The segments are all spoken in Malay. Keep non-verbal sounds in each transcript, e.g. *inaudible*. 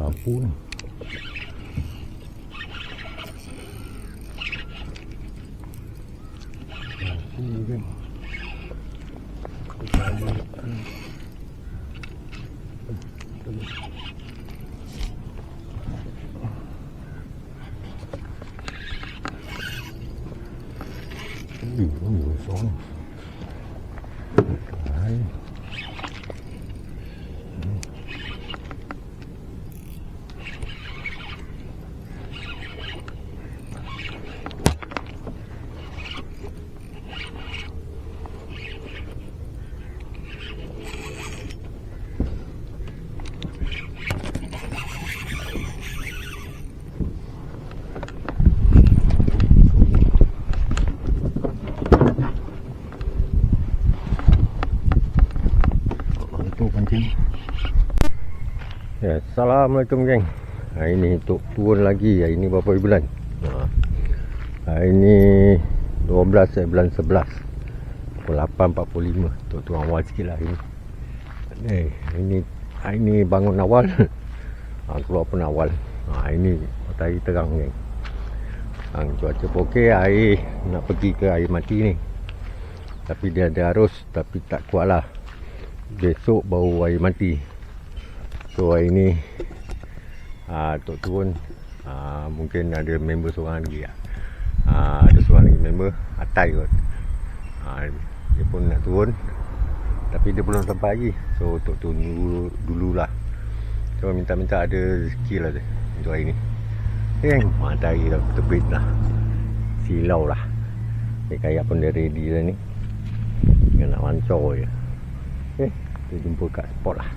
Sapu ni. Sapu kan. Kepala kan. Ui, ui, besar ni. Hai. Untuk pancing. Ya, Assalamualaikum geng. Hari ni untuk turun lagi. Hari ni berapa bulan? Ha. Hari ni 12 eh, bulan 11. Pukul 8.45. Untuk turun awal sikit lah hari ni. Eh, hari ni, hari ni bangun awal. Ha, *laughs* keluar pun awal. Ha, hari ni matahari terang geng. Ha, cuaca pun okey. Air nak pergi ke air mati ni. Tapi dia ada arus. Tapi tak kuat lah besok baru air mati so hari ni uh, Tok turun uh, mungkin ada member seorang lagi uh, ada seorang lagi member Atai kot. Uh, dia pun nak turun tapi dia belum sampai lagi. So Tok turun dulu, dululah. So minta-minta ada rezeki lah dia untuk hari ni. Eh matahari dah terbit lah. Silau lah. Ni kayak pun dia ready dah ni. Tinggal nak mancor je. Eh, kita jumpa kat spot lah.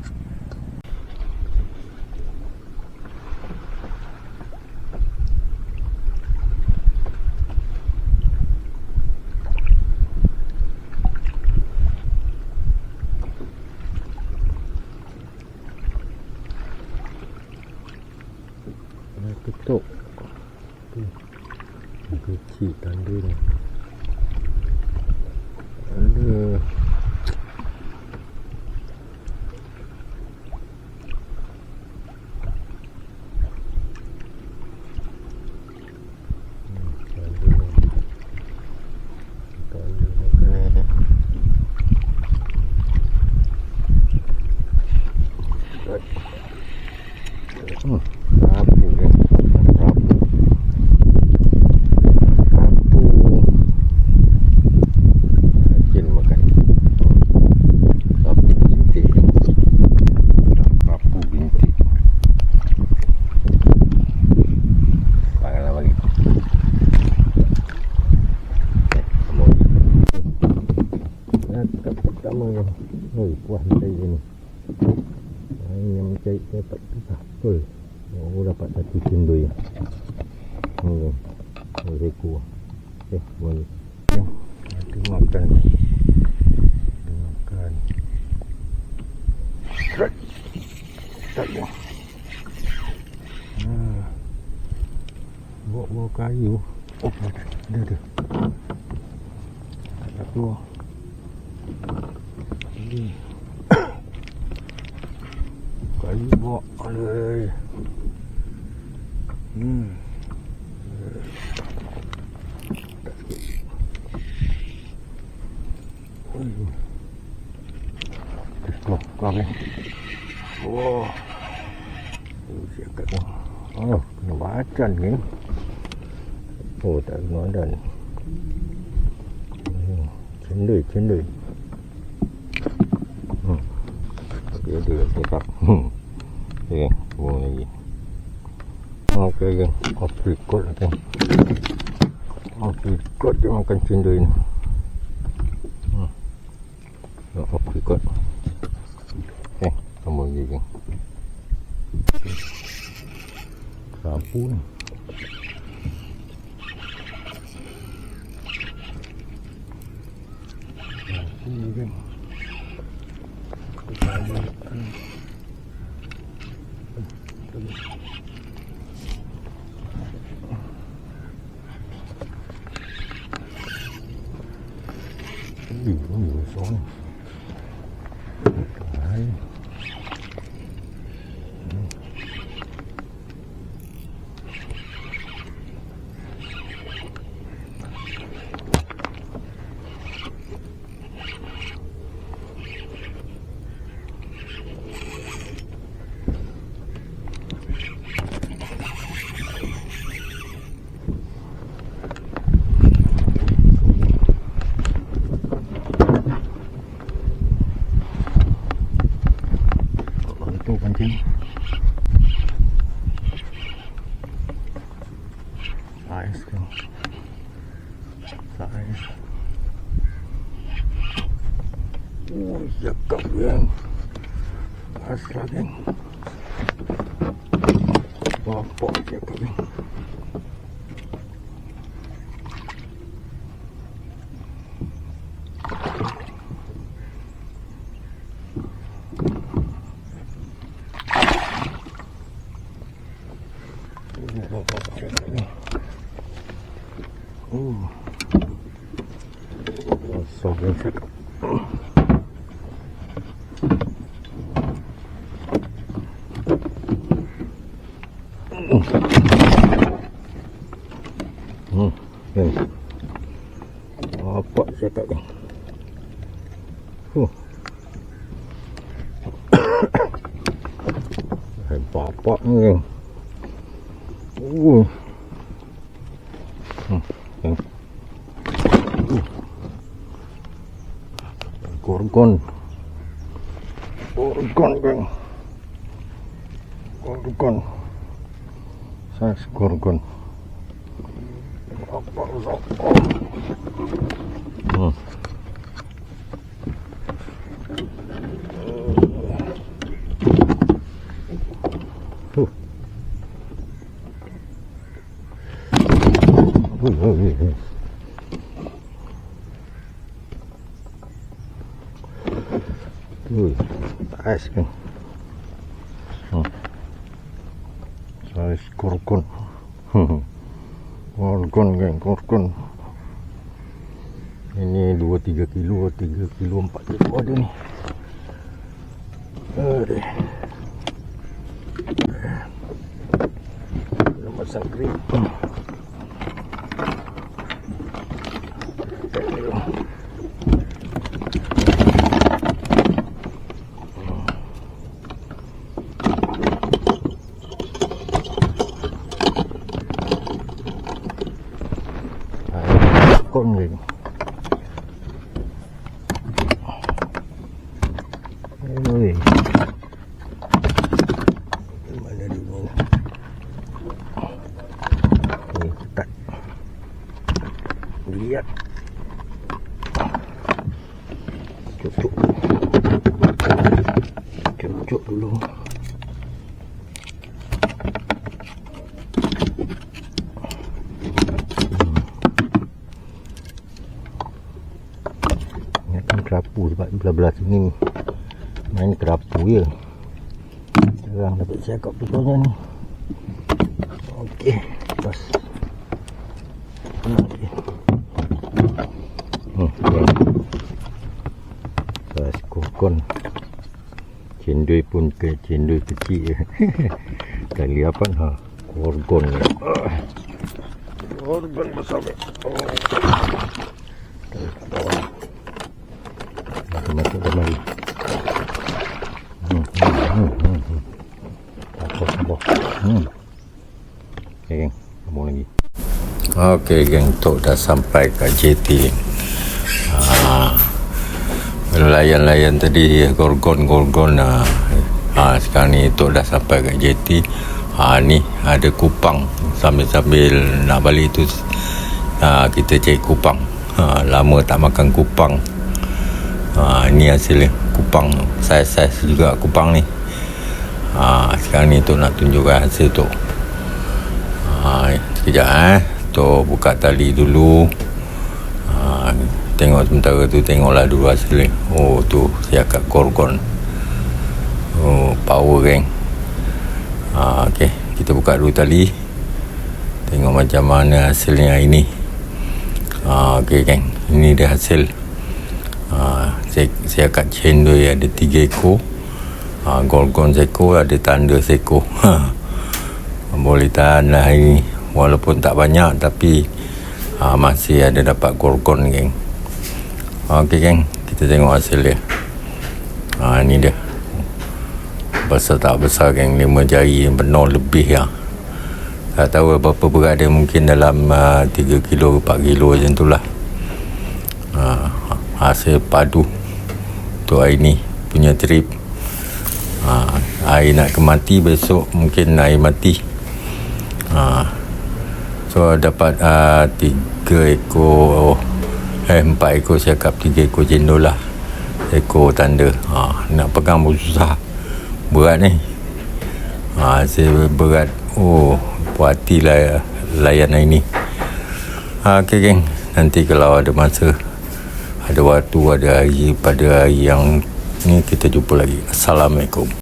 ครับปูครับครับปูกินมากันครับปูบินติครับปูบินติไปกันแล้ววันนี้กับตะมือเฮ้ยปวดใจเลย dapat tu tak betul. Oh, dapat satu cendoi. Hmm. Oh, ekor. Eh, boleh. Ya, kita makan. Kita makan. Right. Tak buah. Ah. Bawa-bawa kayu. Oh. Ada, ada. Tak keluar. Ini. Kayu bawa. Aduh. Hmm. Tak sikit. Aduh. Terus keluar. Keluar ni. Wah. Oh, siakat tu. Oh, kena bacan ni. Oh, tak kena adan. Hmm. Cendai, cendai. Hmm. Dia ada kat Hmm. Okay, buang lagi. Okey kan, apricot lah kan. Apricot dia makan cendol ni. Hmm. Nak apricot. Okay, tambah lagi kan. Sapu ni. Sapu ni kan. Kepala kan. Ui, ui, besar ni. Hai. ถูกกันจริงสายสกิลสายโอ้ยอยากกลับเรื่องอัสลาเดนบอกบอกเก็บ So *coughs* good. Hmm. Uh. Hmm. Gorgon. Gorgon kan. Gorgon. Saya gorgon. Apa rusak? Hmm. Ui, ais kan. Hmm. Gorgon. Hmm. Gorgon kan, gorgon. Ini 2 3 kilo, 3 kilo, 4 kilo ada ni. Aduh. Belum pasang grip. Hmm. Con người Ôi Mana dia ni Ni tak Lihat Cucuk Cucuk dulu Ingatkan sebab belah-belah sini ni. Main kerapu je. Sekarang dapat cakap pukulnya ni. Okey Lepas. Hmm, okay. Lepas kokon. Cendui pun ke cendui kecil je. *laughs* Kali apa ha Gorgon ni. Gorgon besar. Ni Oh Masuk mari Hmm, hmm, hmm, hmm, Okay geng. Tok dah sampai kat JT ha. Layan-layan tadi Gorgon-gorgon ha. ha. Sekarang ni Tok dah sampai kat JT ha, Ni ada kupang. Sambil-sambil nak balik tu ha, Kita cari kupang. Ha, Lama tak makan kupang ha, Ni hasilnya Kupang Saiz-saiz juga kupang ni. Ha, Sekarang ni Tok nak tunjukkan hasil Tok. Ha, Sekejap eh. Tok buka tali dulu. Ha, Tengok sementara tu Tengoklah dulu hasil ni. Oh tu Siakat gorgon. Oh power geng ha, Okay Kita buka dulu tali. Tengok macam mana hasilnya hari ni. Ha, Okay geng. Ini dia hasil. Ha, saya, saya kat cendol ada tiga ekor. Ha, gorgon seko ada tanda seko *laughs* ha, boleh tahan lah hari ni. Walaupun tak banyak tapi ha, masih ada dapat gorgon geng. Ok geng. Kita tengok hasil dia. Ha, ni dia. Besar tak besar geng? Lima jari penuh lebih lah. Tak tahu berapa berat dia. Mungkin dalam uh, 3 kilo 4 kilo macam tu lah. Ha, hasil padu untuk hari ni punya trip. Ha, air nak kemati besok mungkin air mati. Ha. so dapat uh, tiga ekor eh empat ekor siakap tiga ekor cendol lah. Ekor tanda. Ha. nak pegang pun susah. Berat ni. Ha, saya berat. Oh puas hati lah layan hari ni. Ha, ok geng. Nanti kalau ada masa ada waktu ada hari pada hari yang ni kita jumpa lagi. Assalamualaikum